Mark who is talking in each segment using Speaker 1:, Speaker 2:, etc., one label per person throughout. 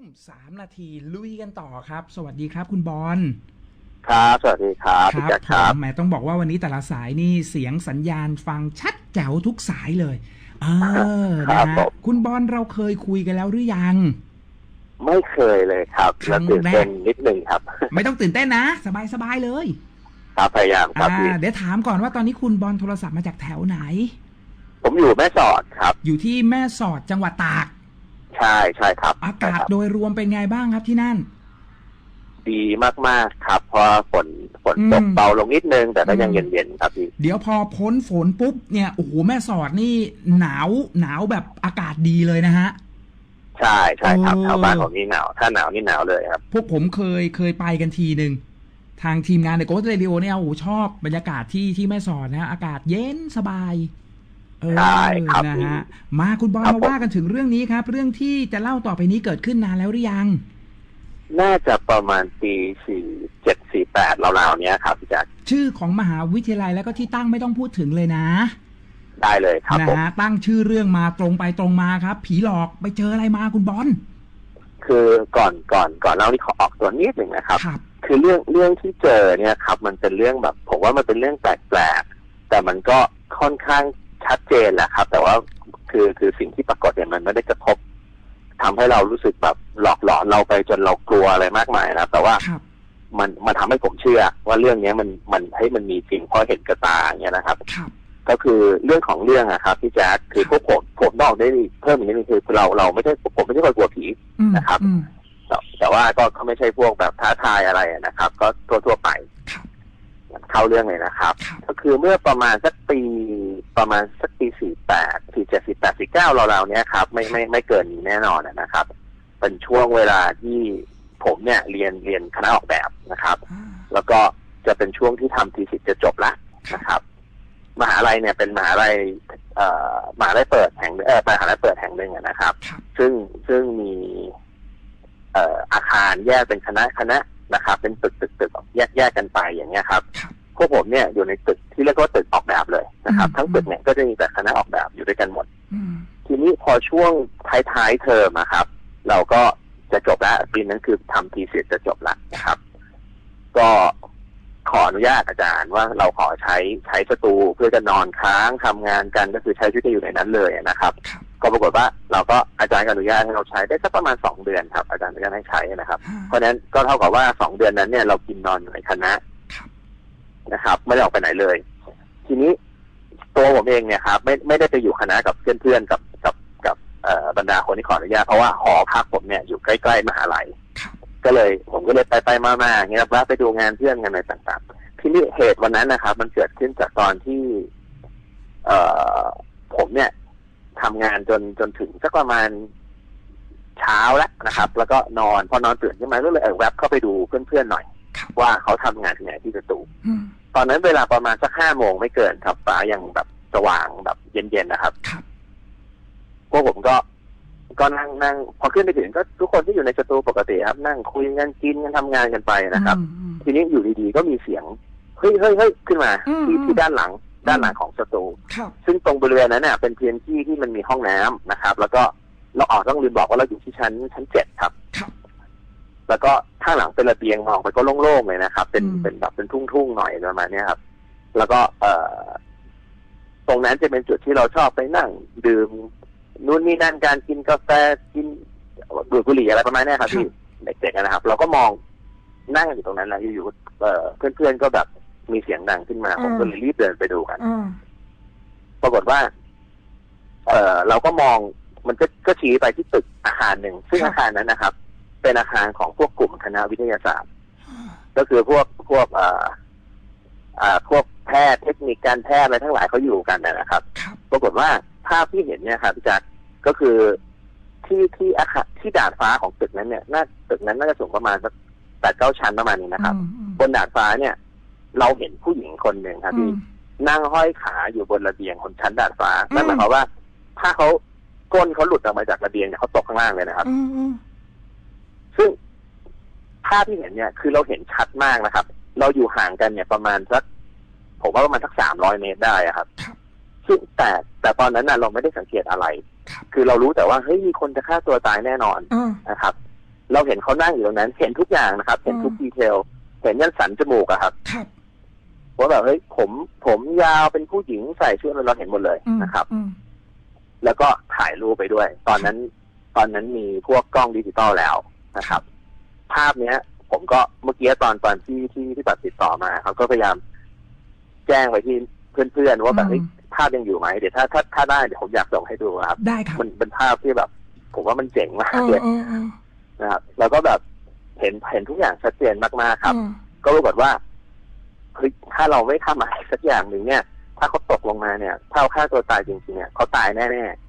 Speaker 1: ทุ่มสามนาทีลุยกันต่อครับ สวัสดีครับคุณบอล
Speaker 2: ครับ สวัสดีครับพี่แจ็ค
Speaker 1: ผ
Speaker 2: ครับ
Speaker 1: มแหมต้องบอกว่าวันนี้แต่ละสายนี่เสียงสัญญาณฟังชัดแจ๋วทุกสายเลย เออ
Speaker 2: ครั
Speaker 1: นะ
Speaker 2: บ
Speaker 1: ฮะ
Speaker 2: ผม
Speaker 1: คุณบอลเราเคยคุยกันแล้วหรือยัง
Speaker 2: ไม่เคยเลยครับ
Speaker 1: ครั้
Speaker 2: แล้ว
Speaker 1: ง
Speaker 2: ตื่น
Speaker 1: แรก
Speaker 2: เต้นนิดหนึ่งครับ
Speaker 1: ไม่ต้องตื่นเต้นนะ สบายสบายๆเลย
Speaker 2: ครับพยายามครับ
Speaker 1: อ่า
Speaker 2: พี่
Speaker 1: เดี๋ยวถามก่อนว่าตอนนี้คุณบอลโทรศัพท์มาจากแถวไหน
Speaker 2: ผมอยู่แม่สอดครับ
Speaker 1: อยู่ที่แม่สอดจังหวัดตาก
Speaker 2: ใช่ใช่ครับ
Speaker 1: อากาศ
Speaker 2: ใช่ครับ
Speaker 1: โดยรวมเป็นไงบ้างครับที่นั่น
Speaker 2: ดีมากๆครับ เพราะฝนฝน
Speaker 1: อืม
Speaker 2: ตกเบาลงนิดนึง แต่ก็ยัง
Speaker 1: อืม
Speaker 2: เย็นๆครับพี่
Speaker 1: เดี๋ยวพอพ้นฝนปุ๊บเนี่ยโอ้โหแม่สอดนี่หนาวหนาวแบบอากาศดีเลยนะฮะ
Speaker 2: ใช่ใช่ครับ
Speaker 1: โอ้
Speaker 2: แถวบ้านผมนี่หนาว ถ้าหนาวนี่หนาวเลยครับ
Speaker 1: พวกผมเคยเคยไปกันทีหนึ่งทางทีมงานในโกสเรดิโอเนี่ยโอ้โหชอบบรรยากาศที่ที่แม่สอดนะฮะอากาศเย็นสบายเออ
Speaker 2: ใช่ครับ
Speaker 1: นะฮะมาคุณบอล
Speaker 2: ครับ
Speaker 1: มาว่ากันถึงเรื่องนี้ครับ เรื่องที่จะเล่าต่อไปนี้เกิดขึ้นนานแล้วหรือยัง
Speaker 2: น่าจะประมาณปีสี่เจ็ดสี่แปดราวๆเนี้ยครับพี่แจ็ค
Speaker 1: ชื่อของมหาวิทยาลัยแล้วก็ที่ตั้งไม่ต้องพูดถึงเลยนะ
Speaker 2: ได้เลยครับ
Speaker 1: นะ
Speaker 2: ผม
Speaker 1: ฮะตั้งชื่อเรื่องมาตรงไปตรงมาครับ ผีหลอกไปเจออะไรมาคุณบอล
Speaker 2: คือก่อนก่อนก่อนเล่านี่ขอออกตัวนิดหนึ่งนะครับ
Speaker 1: ครับ
Speaker 2: คือเรื่องเรื่องที่เจอเนี่ยครับ มันเป็นเรื่องแบบ ผมว่ามันเป็นเรื่องแปลกๆแต่มันก็ค่อนข้าง ชัดเจนแหละครับ แต่ว่าคือคือสิ่งที่ปรากฏเนี่ยมันไม่ได้กระทบทำให้เรารู้สึกแบบหลอกหลอนเราไปจนเรากลัวอะไรมากมายนะแต่ว่า
Speaker 1: ครับ
Speaker 2: มันมันทำให้ผมเชื่อ ว่าเรื่องเนี้ยมันมันให้มันมีจริงเพราะเห็นกระตาอย่างเงี้ยนะครับ
Speaker 1: ครับ
Speaker 2: ก็คือเรื่องของเรื่องอะครับพี่แจ๊คคือพวกผมผมนอกได้เพิ่มอีกนิดนึงคือเราเราไม่ใช่ผมไม่ใช่คนกลัวผี
Speaker 1: อืม
Speaker 2: นะครับ
Speaker 1: อืม
Speaker 2: แต่แต่ว่าก็ก็ไม่ใช่พวกแบบท้าทายอะไรนะครับ ก็ทั่วทั่วๆไป
Speaker 1: ครับ
Speaker 2: เข้าเรื่องเลยนะครับ
Speaker 1: ครับ
Speaker 2: ก็คือเมื่อประมาณสักปีประมาณสักปีสี่แปดสี่เจ็ดสี่แปดสี่เก้าราวๆเนี้ยครับไม่ไม่ไม่เกินนี้แน่นอนนะครับ เป็นช่วงเวลาที่ผมเนี่ยเรียนเรียนคณะออกแบบนะครับ
Speaker 1: อ่า
Speaker 2: แล้วก็จะเป็นช่วงที่ทำทีสิทธ์จะจบละนะครับ มหาลัยเนี่ยเป็นมหาลัยเอ่อมหาลัยเปิดแห่งเออมหาลัยเปิดแห่งหนึ่งอะนะครับ
Speaker 1: ครับ
Speaker 2: ซึ่งซึ่งมี เอ่ออาคารแยกเป็นคณะคณะนะครับ เป็นตึกตึกตึกแยกแยกกันไปอย่างเงี้ยครับ
Speaker 1: ครับ
Speaker 2: พ วกผมเนี่ยอยู่ในตึกที่เรียกว่าตึกออกแบบเลยนะครับ
Speaker 1: อืม
Speaker 2: ทั้งตึกเนี่ยก็จะมีแต่คณะออกแบบอยู่ด้วยกันหมด
Speaker 1: อืม
Speaker 2: ทีนี้พอช่วงท้ายๆเทอมอะครับ เราก็จะจบแล้วปีนั้นคือทำทีเสร็จจะจบละนะครับ ก็ขออนุญาตอาจารย์ว่าเราขอใช้ใช้สตูเพื่อจะนอนค้างทำงานกันก็คือใช้ชีวิตอยู่ในนั้นเลยนะครับ
Speaker 1: ครับ
Speaker 2: ก็ปรากฏว่าเราก็อาจารย์ก็อนุญาตให้เราใช้ได้สักประมาณสองเดือนครับอาจารย์อนุญาตให้ใช้นะครับ
Speaker 1: อ่า
Speaker 2: เพราะฉะนั้นก็เท่ากับว่าสองเดือนนั้นเนี่ยเรากินนอนอยู่ในคณะ
Speaker 1: ครับ
Speaker 2: นะครับ ไม่ได้ออกไปไหนเลย ทีนี้ตัวผมเองเนี่ยครับไม่ไม่ได้ไปอยู่คณะกับเพื่อนๆกับกับกับเอ่อบรรดาคนที่ขออนุญาตเพราะว่าหอพักผมเนี่ยอยู่ใกล้ๆมหาลัย
Speaker 1: ครับ
Speaker 2: ก็เลยผมก็เลยไปไปๆมาๆอย่างเงี้ยแวะไปดูงานเพื่อนกันอะไรต่างๆ ทีนี้เหตุวันนั้นนะครับ มันเกิดขึ้นจากตอนที่ เอ่อผมเนี่ยทำงานจนจนถึงสักประมาณเช้าแล้วนะครับ แล้วก็นอนพอนอนตื่นขึ้นมาก็เลยเออแวบเข้าไปดูเพื่อนๆหน่อย
Speaker 1: ครับ
Speaker 2: ว่าเขาทำงานที่ไหนที่สตู
Speaker 1: อืม
Speaker 2: ตอนนั้นเวลาประมาณสักห้าโมงไม่เกินครับฟ้ายังแบบสว่างแบบเย็นๆนะครับ
Speaker 1: ครับ
Speaker 2: พวกผมก็ ก็นั่งนั่งพอขึ้นไปถึงก็ทุกคนที่อยู่ในสตูปกติครับ นั่งคุยกันกินกันทำงานกันไปนะครับ
Speaker 1: อืมอืม
Speaker 2: ทีนี้อยู่ดีๆก็มีเสียงเฮ้ยเฮ้ยเฮ้ยขึ้นมา
Speaker 1: อืม
Speaker 2: ที่
Speaker 1: อืม
Speaker 2: ที่ด้านหลังด้านหลังของสตู
Speaker 1: ครับ
Speaker 2: ซึ่งตรงบริเวณนั้นเนี่ยเป็นพื้นที่ที่มันมีห้องน้ำนะครับ แล้วก็เราออกต้องลืมบอกว่าเราอยู่ที่ชั้นชั้นเจ็ดครับ
Speaker 1: ครับ
Speaker 2: แล้วก็ ข้างหลังเป็นระเบียงมองไปก็โล่งๆเลยนะครับ เป็น
Speaker 1: อืม
Speaker 2: เป็นแบบเป็นทุ่งๆหน่อยประมาณเนี้ยครับ แล้วก็เอ่อตรงนั้นจะเป็นจุดที่เราชอบไปนั่ง ดื่มนู่นนี่นั่นการกินกาแฟกินดูดบุหรี่อะไรประมาณเนี้ยครับที่เด็กๆนะครับ เราก็มองนั่งอยู่ตรงนั้นแหละอยู่ๆเอ่อเพื่อนๆก็แบบมีเสียงดังขึ้นมาผมก็เลยรีบเดินไปดูกัน
Speaker 1: อืม
Speaker 2: ปรากฏว่า เอ่อเราก็มองมันก็ก็ชี้ไปที่ตึกอาคารหนึ่งซึ่งอาคารนั้นนะครับ เป็นอาคารของพวกกลุ่มคณะวิทยาศาสตร์ ก็คือพวกพวกเอ่ออ่าพวกแพทย์เทคนิคการแพทย์อะไรทั้งหลายเขาอยู่กันนะครับ
Speaker 1: ครับ
Speaker 2: ปรากฏว่าภาพที่เห็นเนี่ยครับพี่จักรก็คือที่ที่อาคารที่ดาดฟ้าของตึกนั้นเนี่ยน่าตึกนั้นน่าจะสูงประมาณสักแปดเก้าชั้นประมาณนี้นะครับ
Speaker 1: อืมอืม
Speaker 2: บนดาดฟ้าเนี่ย เราเห็นผู้หญิงคนหนึ่งครับ
Speaker 1: อื
Speaker 2: ที่
Speaker 1: ม
Speaker 2: นั่งห้อยขาอยู่บนระเบียงบนชั้นดาดฟ้า
Speaker 1: อืม
Speaker 2: นั่นหมายความว่า ถ้าเขาก้นเขาหลุดออกมาจากระเบียงเนี่ยเขาตกข้างล่างเลยนะครับ
Speaker 1: อืมอืม
Speaker 2: ซึ่งภาพที่เห็นเนี่ยคือเราเห็นชัดมากนะครับ เราอยู่ห่างกันเนี่ยประมาณสักผมว่าประมาณสักสามร้อยเมตรได้อะครับ
Speaker 1: ครับ
Speaker 2: ซึ่งแต่แต่ตอนนั้นน่ะเราไม่ได้สังเกตอะไร
Speaker 1: ครับ
Speaker 2: คือเรารู้แต่ว่าเฮ้ยมีคนจะฆ่าตัวตายแน่นอน
Speaker 1: อืม
Speaker 2: นะครับ เราเห็นเขานั่งอยู่ตรงนั้น เห็นทุกอย่างนะครับ เห็นทุกดีเทล เห็นยันสันจมูกอะครับ
Speaker 1: ครับ
Speaker 2: ว่าแบบเฮ้ยผมผมยาวเป็นผู้หญิงใส่ชุดอะไรเราเห็นหมดเลย
Speaker 1: อืม
Speaker 2: นะครับ
Speaker 1: อืม
Speaker 2: แล้วก็ถ่ายรูปไปด้วย ตอนนั้น ตอนนั้นมีพวกกล้องดิจิตอลแล้ว นะครับ ภาพเนี้ย ผมก็เมื่อกี้ตอนตอนที่ที่ที่แบบติดต่อมาเขาก็พยายามแจ้งไปที่เพื่อนๆว่าแบบ
Speaker 1: อืม
Speaker 2: เฮ้ยภาพยังอยู่ไหมเดี๋ยวถ้าถ้าถ้าได้เดี๋ยวผมอยากส่งให้ดูครับ
Speaker 1: ได้ครับ
Speaker 2: มันเป็นภาพที่แบบ ผมว่ามันเจ๋งมา
Speaker 1: เอกอ
Speaker 2: เลย
Speaker 1: เออเออ
Speaker 2: นะครับแล้วก็แบบเห็นเห็นทุกอย่างชัดเจนมากๆครับ
Speaker 1: เออ
Speaker 2: ก็ปรากฏว่าเฮ้ยถ้าเราไม่ทำอะไรสักอย่างหนึ่งเนี่ย ถ้าเขาตกลงมาเนี่ยถ้าเขาฆ่าตัวตายจริงๆเนี่ยเขาตายแน่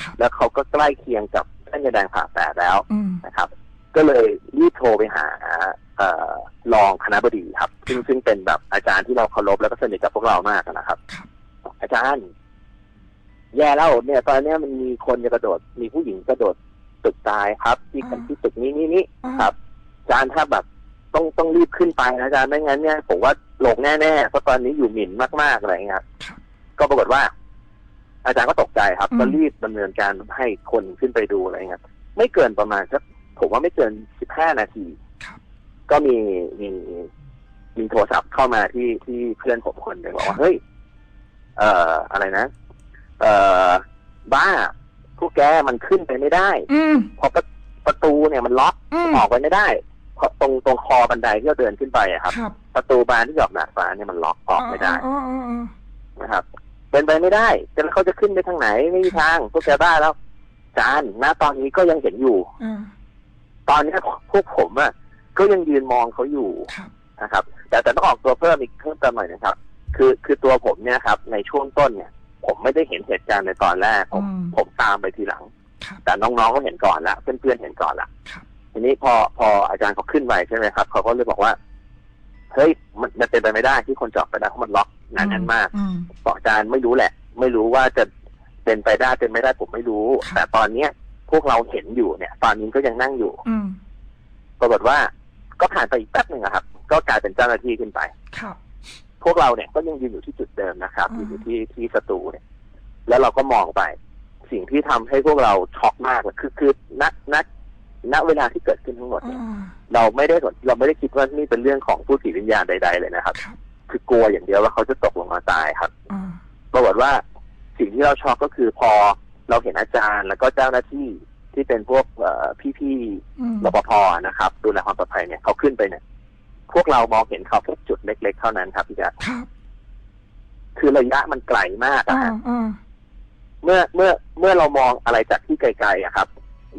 Speaker 1: ครับ
Speaker 2: ๆแล้วเขาก็ใกล้เคียงกับเส้นยาแดงผ่าแปดแล้ว
Speaker 1: อืม
Speaker 2: นะครับ ก็เลยรีบโทรไปหาเอ่อรองคณะบดีครับ ซึ่งซึ่งเป็นแบบอาจารย์ที่เราเคารพแล้วก็สนิทกับพวกเรามากนะครับ
Speaker 1: ครับ
Speaker 2: อาจารย์ แย่แล้วเนี่ย ตอนเนี้ยมันมีคนจะกระโดด มีผู้หญิงกระโดดตึกตายครับ ที่
Speaker 1: อ่า
Speaker 2: ที่ตึกนี้นี่นี่
Speaker 1: อ่า
Speaker 2: ครับ อาจารย์ถ้าแบบต้องต้องรีบขึ้นไปนะอาจารย์ไม่งั้นเนี่ยผมว่าลงแน่ๆเพราะตอนนี้อยู่หมิ่นมากๆอะไรอย่างเงี้ยครับ
Speaker 1: ครับ
Speaker 2: ก็ปรากฏว่า อาจารย์ก็ตกใจครับ
Speaker 1: อืม
Speaker 2: ก็รีบดำเนินการให้คนขึ้นไปดูอะไรเงี้ยไม่เกินประมาณสัก ผมว่าไม่เกินสิบห้านาที
Speaker 1: ครับ
Speaker 2: ก็มีมีมีโทรศัพท์เข้ามาที่ที่เพื่อนผมคนหนึ่งบอกว่าเฮ้ยเอ่ออะไรนะ เอ่อบ้าพวกแกมันขึ้นไปไม่ได้
Speaker 1: อืม
Speaker 2: เพราะประประตูเนี่ยมันล็อก
Speaker 1: อืม
Speaker 2: ออกไปไม่ได้เพราะตรงตรงคอบันไดที่เราเดินขึ้นไปอะครับ
Speaker 1: ครับ
Speaker 2: ประตูบานที่หยอกหนาฟ้าเนี่ยมันล็อกออกไม่ได้
Speaker 1: อ๋ออ๋ออ๋อ
Speaker 2: นะครับเป็นไปไม่ได้แต่แล้วเขาจะขึ้นไปทางไหนไม่มีทางพวกแกบ้าแล้วจานณตอนนี้ก็ยังเห็นอยู่
Speaker 1: อ่า
Speaker 2: ตอนเนี้ยพวกผมอะก็ยังยืนมองเขาอยู่
Speaker 1: ครับ
Speaker 2: นะครับ แต่แต่ต้องออกตัวเพิ่มอีกเพิ่มเติมหน่อยนะครับ คือคือตัวผมเนี่ยครับ ในช่วงต้นเนี่ย ผมไม่ได้เห็นเหตุการณ์ในตอนแรก ผม
Speaker 1: อืม
Speaker 2: ผมตามไปทีหลัง
Speaker 1: ครับ
Speaker 2: แต่น้องๆก็เห็นก่อนละเพื่อนๆเห็นก่อนละ
Speaker 1: ครับ
Speaker 2: ทีนี้พอพออาจารย์เขาขึ้นไปใช่ไหมครับเขาก็เลยบอกว่าเฮ้ยมันมันเป็นไปไม่ได้ที่คนจะออกไปได้เพราะมันล็อกหนาแน่นมาก
Speaker 1: อืม
Speaker 2: บอกอาจารย์ไม่รู้แหละ ไม่รู้ว่าจะเป็นไปได้เป็นไม่ได้ผมไม่รู้
Speaker 1: ครับ
Speaker 2: แต่ตอนเนี้ยพ วกเราเห็นอยู่เนี่ยตอนนี้ก็ยังนั่งอยู่
Speaker 1: อืม
Speaker 2: ปรากฏว่า ก็ผ่านไปอีกแป๊บหนึ่งอะครับ ก็กลายเป็นเจ้าหน้าที่ขึ้นไป
Speaker 1: ครับ
Speaker 2: พวกเราเนี่ยก็ยังยืนอยู่ที่จุดเดิมนะครับ
Speaker 1: อืม
Speaker 2: อยู่ที่ที่สตูเนี่ย แล้วเราก็มองไป สิ่งที่ทำให้พวกเราช็อกมากเลยคือคือณณณเวลาที่เกิดขึ้นทั้งหมด
Speaker 1: อ่า
Speaker 2: เนี่ยเราไม่ได้สนเราไม่ได้คิดว่านี่เป็นเรื่องของผู้ผีวิญญาณใด ๆ เลยนะครับ
Speaker 1: ครับ
Speaker 2: คือกลัวอย่างเดียวว่าเขาจะตกลงมาตายครับ
Speaker 1: อ่า
Speaker 2: ปรากฏว่าสิ่งที่เราช็อกก็คือพอ เราเห็นอาจารย์แล้วก็เจ้าหน้าที่ที่เป็นพวกเอ่อพี่
Speaker 1: อืม
Speaker 2: ๆรปภนะครับ ดูแลความปลอดภัยเนี่ยเขาขึ้นไปเนี่ย พวกเรามองเห็นเขาแค่จุดเล็ก ๆ เท่านั้นครับพี่จ๊ะ
Speaker 1: ครับ
Speaker 2: คือระยะมันไกลมากอะ
Speaker 1: อ่า
Speaker 2: ฮะ
Speaker 1: อ่า
Speaker 2: เมื่อเมื่อเมื่อเรามองอะไรจากที่ไกลๆอะครับ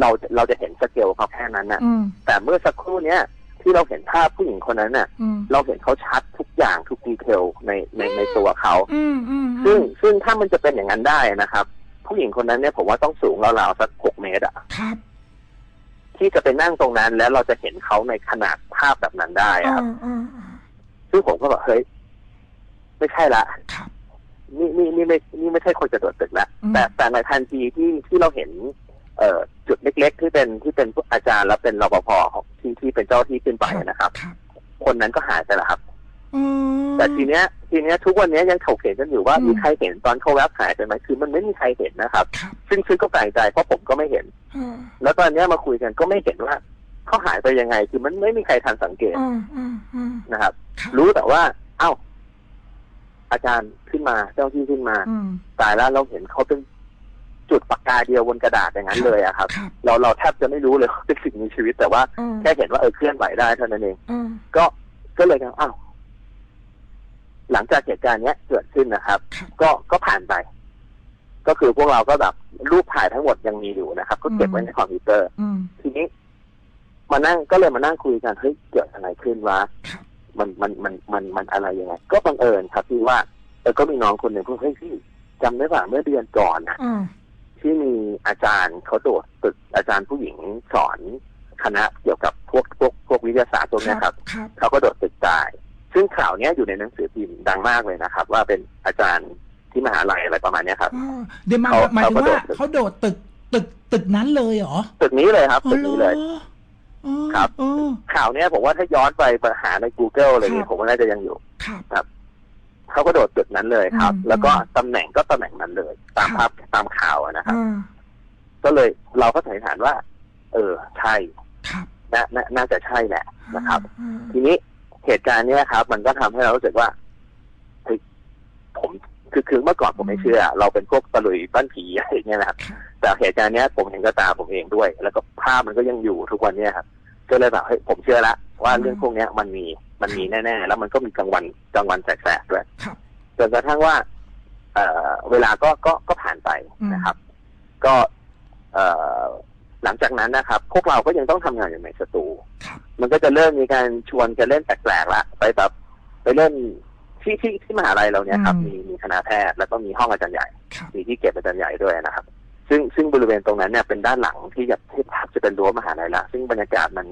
Speaker 2: เราเราจะเห็นสเกลเขาแค่นั้นนะ
Speaker 1: อืม
Speaker 2: แต่เมื่อสักครู่เนี้ยที่เราเห็นภาพผู้หญิงคนนั้นน่ะ
Speaker 1: อืม
Speaker 2: เราเห็นเขาชัดทุกอย่างทุกดีเทลในในในตัวเขา
Speaker 1: อืมอืม
Speaker 2: ซึ่งซึ่งถ้ามันจะเป็นอย่างนั้นได้นะครับ ผู้หญิงคนนั้นเนี่ยผมว่าต้องสูงราวๆสักหกเมตรอะ
Speaker 1: ครับ
Speaker 2: ที่จะไปนั่งตรงนั้นแล้วเราจะเห็นเขาในขนาดภาพแบบนั้นได้อะ
Speaker 1: อ่า
Speaker 2: ครับ
Speaker 1: อ่าอ่า
Speaker 2: ซึ่งผมก็แบบเฮ้ยไม่ใช่ละ
Speaker 1: ครับ
Speaker 2: นี่นี่นี่ไม่นี่ไม่ใช่คนจะโดดตึกแล้ว
Speaker 1: อืม
Speaker 2: แต่แต่ในทันทีที่ที่เราเห็นเอ่อจุดเล็ก ๆ ที่เป็นที่เป็นอาจารย์และเป็นรปภของที่ที่เป็นเจ้าที่ขึ้นไปนะครับ
Speaker 1: ครับ
Speaker 2: คนนั้นก็หายไปแล้วครับ
Speaker 1: อืม
Speaker 2: แต่ทีเนี้ยทีเนี้ยทุกวันเนี้ยยังถกเถียงกันอยู่ว่า
Speaker 1: อืม
Speaker 2: มีใครเห็นตอนเขาแวบหายไปไหมคือมันไม่มีใครเห็นนะครับ
Speaker 1: ครับ
Speaker 2: ซึ่งซึ่งก็แปลกใจเพราะผมก็ไม่เห็น
Speaker 1: อ่า
Speaker 2: แล้วตอนเนี้ยมาคุยกันก็ไม่เห็นว่าเขาหายไปยังไง คือมันไม่มีใครทันสังเกต
Speaker 1: อ่าอ่าอ่า
Speaker 2: นะครับ
Speaker 1: ครับ
Speaker 2: รู้แต่ว่า เอ้า อาจารย์ขึ้นมาเจ้าที่ขึ้นมา
Speaker 1: อืม
Speaker 2: ตายแล้วเราเห็นเขาเป็นจุดปากกาเดียวบนกระดาษอย่างนั้นเลยอะครับ
Speaker 1: ครับ
Speaker 2: เราเราแทบจะไม่รู้เลยว่าเป็นสิ่งมีชีวิต แต่ว่า
Speaker 1: อ่า
Speaker 2: แค่เห็นว่าเออเคลื่อนไหวได้เท่านั้นเอง
Speaker 1: อ่า
Speaker 2: ก็ก็เลยกันอ้าว หลังจากเหตุการณ์เนี้ยเกิดขึ้นนะครับ
Speaker 1: ครับ
Speaker 2: ก็ก็ผ่านไป ก็คือพวกเราก็แบบรูปถ่ายทั้งหมดยังมีอยู่นะครับ ก็เก็บไว้ในคอมพิวเตอร์
Speaker 1: อืม
Speaker 2: ทีนี้มานั่งก็เลยมานั่งคุยกันเฮ้ยเกิดอะไรขึ้นวะ
Speaker 1: ครับ
Speaker 2: มันมันมันมันมันอะไรยังไงก็บังเอิญครับที่ว่าเออก็มีน้องคนหนึ่งพูดเฮ้ยพี่จำได้ป่ะเมื่อเดือนก่อนนะ
Speaker 1: อ่า
Speaker 2: ที่มีอาจารย์เขาโดดตึกอาจารย์ผู้หญิงสอนคณะเกี่ยวกับพวกพวกพวกวิทยาศาสตร์พวกเนี้ยครับ
Speaker 1: ครับ
Speaker 2: เขาก็โดดตึกตาย ซึ่งข่าวเนี้ยอยู่ในหนังสือพิมพ์ดังมากเลยนะครับ ว่าเป็นอาจารย์ที่มหาลัยอะไรประมาณเนี้ยครับ
Speaker 1: อ่าเดี๋ยวมา
Speaker 2: เขา
Speaker 1: หมายถึง
Speaker 2: เขากระโด
Speaker 1: ว่า
Speaker 2: ดตึก
Speaker 1: เขาโดดตึกตึกตึกนั้นเลยเหรอ
Speaker 2: ตึกนี้เลยครับ
Speaker 1: อ๋อ
Speaker 2: ตึก
Speaker 1: เหร
Speaker 2: นี้
Speaker 1: อ
Speaker 2: เลย
Speaker 1: อ๋อ
Speaker 2: ครับ
Speaker 1: อ๋อ
Speaker 2: ข่าวเนี้ยผมว่าถ้าย้อนไปหาใน Google อะไร
Speaker 1: ครั
Speaker 2: เงี้
Speaker 1: บ
Speaker 2: ยผมว่าน่าจะยังอยู่
Speaker 1: ครับ
Speaker 2: เขาก็โดดตึกนั้นเลยครับ
Speaker 1: อืม
Speaker 2: แล้วก็ตำแหน่งก็ตำแหน่งนั้นเลย ตาม
Speaker 1: ครั
Speaker 2: ภา
Speaker 1: บ
Speaker 2: พตามข่าวอะนะครับ
Speaker 1: อ่า
Speaker 2: ก็เลยเราก็สันนิษฐานว่า เออ ใช่
Speaker 1: ครับ
Speaker 2: น่าน่าน่าจะใช่แหละนะครับ ทีนี้ เหตุการณ์เนี้ยครับ มันก็ทำให้เรารู้สึกว่าเฮ้ยผมคือคือเมื่อก่อนผมไม่เชื่อ เราเป็นพวกตะลุยบ้านผีอะไรอย่างเงี้ยนะครับ
Speaker 1: ครับ
Speaker 2: แต่เหตุการณ์เนี้ยผมเห็นกับตาผมเองด้วย แล้วก็ภาพมันก็ยังอยู่ทุกวันเนี้ยครับก็เลยแบบเฮ้ยผมเชื่อละว่าเรื่องพวกเนี้ยมันมีมันมีแน่ๆแล้วมันก็มีกลางวันกลางวันแสกๆด้วย
Speaker 1: ครับ
Speaker 2: จนกระทั่งว่า เอ่อ เวลาก็ก็ก็ผ่านไปนะครับ ก็เอ่อห ลังจากนั้นนะครับ พวกเราก็ยังต้องทำงานอยู่ในสตู
Speaker 1: ครับ
Speaker 2: มันก็จะเริ่มมีการชวนกันเล่นแปลกๆละไปแบบไปเล่นที่ที่ที่มหาลัยเราเนี่ยครับ
Speaker 1: อืม
Speaker 2: มีมีคณะแพทย์แล้วก็มีห้องอาจารย์ใหญ่
Speaker 1: ครับ
Speaker 2: มีที่เก็บอาจารย์ใหญ่ด้วยนะครับ ซึ่งซึ่งบริเวณตรงนั้นเนี่ยเป็นด้านหลังที่จะที่ภาพจะเป็นรั้วมหาลัยละซึ่งบรรยากาศมัน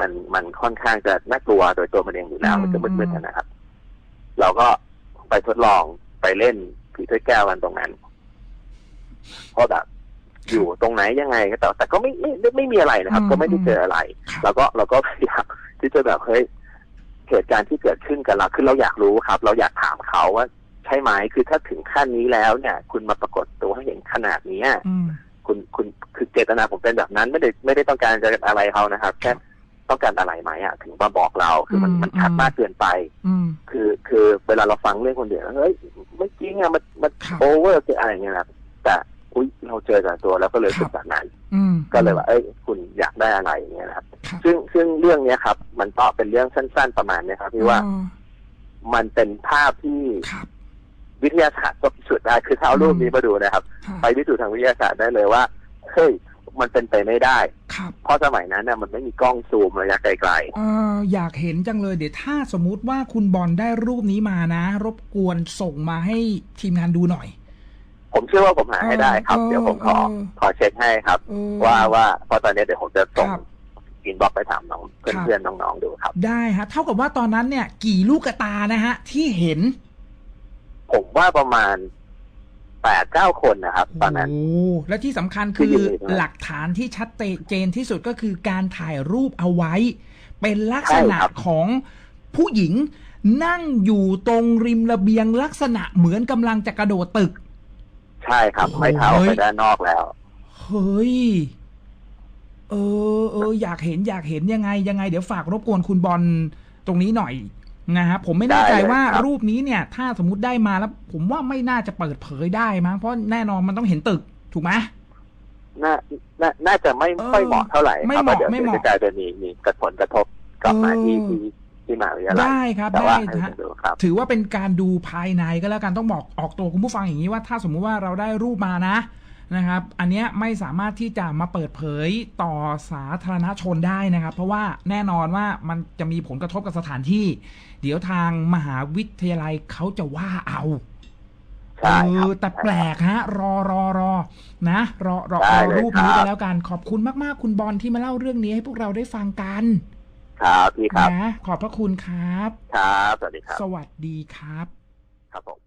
Speaker 2: มันมันค่อนข้างจะน่ากลัวโดยตัวมันเองอยู่แล้ว
Speaker 1: อืม
Speaker 2: มันจะมืดๆนะครับ เราก็ไปทดลองไปเล่นผีถ้วยแก้วกันตรงนั้นเพราะแบบ อยู่ตรงไหนยังไงก็แต่แต่ก็ไม่ไม่ไม่ไม่มีอะไรนะครับ ก็ไม่ได้เจออะไร
Speaker 1: ครับ
Speaker 2: เราก็เราก็พยายามที่จะแบบเฮ้ยเหตุการณ์ที่เกิดขึ้นกับเราคือเราอยากรู้ครับ เราอยากถามเขาว่า ใช่ไหมคือถ้าถึงขั้นนี้แล้วเนี่ย คุณมาปรากฏตัวให้เห็นขนาดเนี้ย
Speaker 1: อืม
Speaker 2: คุณคุณคือเจตนาผมเป็นแบบนั้นไม่ได้ไม่ได้ต้องการจะอะไรเขานะครับ แค่ต้องการอะไรไหมอะถึงมาบอกเราคือมัน
Speaker 1: อืม
Speaker 2: มันชัด
Speaker 1: อืม
Speaker 2: มากเกินไป
Speaker 1: อืม
Speaker 2: คือคือเวลาเราฟังเรื่องคนเดียวเฮ้ยไม่จริงอะมันมัน
Speaker 1: ครับ
Speaker 2: โอเวอร์คืออะไรเงี้ยนะครับแต่ อุ้ยเราเจอกับตัวแล้วก็เลย
Speaker 1: ครับ
Speaker 2: รู้สึกแบบนั้น
Speaker 1: อืม
Speaker 2: ก็เลยว่าเอ้ยคุณอยากได้อะไรอย่างเงี้ยนะครับ
Speaker 1: ครับ
Speaker 2: ซึ่งซึ่งเรื่องเนี้ยครับ มันก็เป็นเรื่องสั้น ๆ ประมาณเนี้ยครับที่ว่า
Speaker 1: อ๋อ
Speaker 2: มันเป็นภาพที่
Speaker 1: ครับ
Speaker 2: วิทยาศาสตร์ก็พิสูจน์ได้คือถ้าเอารูปนี้มาดูนะครับ
Speaker 1: ครับ
Speaker 2: ไปพิสูจน์ทางวิทยาศาสตร์ได้เลยว่าเฮ้ยมันเป็นไปไม่ได้
Speaker 1: ครับ
Speaker 2: เพราะสมัยนั้นเนี่ยมันไม่มีกล้องซูมระยะไกล
Speaker 1: เอออยากเห็นจังเลยเดี๋ยวถ้าสมมุติว่าคุณบอลได้รูปนี้มานะ รบกวนส่งมาให้ทีมงานดูหน่อย
Speaker 2: ๆ ผมเชื่อว่าผมหาให้ได้ครับ
Speaker 1: เออ
Speaker 2: เดี๋ยวผมขอ
Speaker 1: เออ
Speaker 2: ขอเช็คให้ครับ
Speaker 1: เออ
Speaker 2: ว่าว่าเพราะตอนนี้เดี๋ยวผมจะส่ง
Speaker 1: ครับ
Speaker 2: อินบ็อกไปถามน้อง
Speaker 1: ครับ
Speaker 2: เพื่อนๆน้องๆดูครับ
Speaker 1: ได้ฮะเท่ากับว่าตอนนั้นเนี่ย กี่ลูกกระตานะฮะ ที่เห็น
Speaker 2: ผมว่าประมาณแปดเก้าคนนะครับ ตอนนั้น
Speaker 1: โอ้และที่สำคัญ
Speaker 2: คื
Speaker 1: คือ
Speaker 2: ออยู่ในนั้น
Speaker 1: หลักฐานที่ชัดเจนที่สุดก็คือการถ่ายรูปเอาไว้ เป็นลักษณะ
Speaker 2: ใช่ครับ
Speaker 1: ของผู้หญิงนั่งอยู่ตรงริมระเบียงลักษณะเหมือนกำลังจะกระโดดตึก
Speaker 2: ใช่ครับไม่เท้า
Speaker 1: โอ้ย
Speaker 2: ไปด้านนอกแล้ว
Speaker 1: เฮ้ย เออเอออยากเห็นอยากเห็นยังไงยังไง เดี๋ยวฝากรบกวนคุณบอลตรงนี้หน่อยนะฮะผมไม่แน่ใจ
Speaker 2: ได้เลย
Speaker 1: ว่า
Speaker 2: ครับ
Speaker 1: รูปนี้เนี่ย ถ้าสมมติได้มาแล้ว ผมว่าไม่น่าจะเปิดเผยได้มั้งเพราะแน่นอนมันต้องเห็นตึกถูกไหม
Speaker 2: น่าน่าน่าจะไม่
Speaker 1: เออ
Speaker 2: ค่อยเหมาะเท่าไหร่
Speaker 1: ไม่
Speaker 2: ครับ
Speaker 1: เหมาะ
Speaker 2: เดี๋ยว
Speaker 1: ไม่
Speaker 2: เดี๋ยว
Speaker 1: เหมาะ
Speaker 2: จะกลายเป็นมีมีกระผลกระทบกลับมาที่
Speaker 1: เออ
Speaker 2: ที่ ที่มหาวิทยาลัย
Speaker 1: ได้ครับ
Speaker 2: แต่
Speaker 1: ได้
Speaker 2: ว่าให้
Speaker 1: ฮะ
Speaker 2: ดูครับ
Speaker 1: ถือว่าเป็นการดูภายในก็แล้วกันต้องบอกออกตัวคุณผู้ฟังอย่างนี้ว่าถ้าสมมุติว่าเราได้รูปมานะนะครับ อันเนี้ยไม่สามารถที่จะมาเปิดเผยต่อสาธารณชนได้นะครับ เพราะว่าแน่นอนว่ามันจะมีผลกระทบกับสถานที่ เดี๋ยวทางมหาวิทยาลัยเขาจะว่าเอา
Speaker 2: ใช่ครับ
Speaker 1: เออแต่แปลกฮะรอรอรอนะรอรอ
Speaker 2: ได้
Speaker 1: รอ
Speaker 2: เลย
Speaker 1: รูปนี้
Speaker 2: ครับ
Speaker 1: กันแล้วกันขอบคุณมากๆ คุณบอลที่มาเล่าเรื่องนี้ให้พวกเราได้ฟังกัน
Speaker 2: ครับพี่ครับ
Speaker 1: นะขอบพระคุณครับ
Speaker 2: ครับ สวัสดีครับ
Speaker 1: สวัสดีครับ
Speaker 2: ครับผม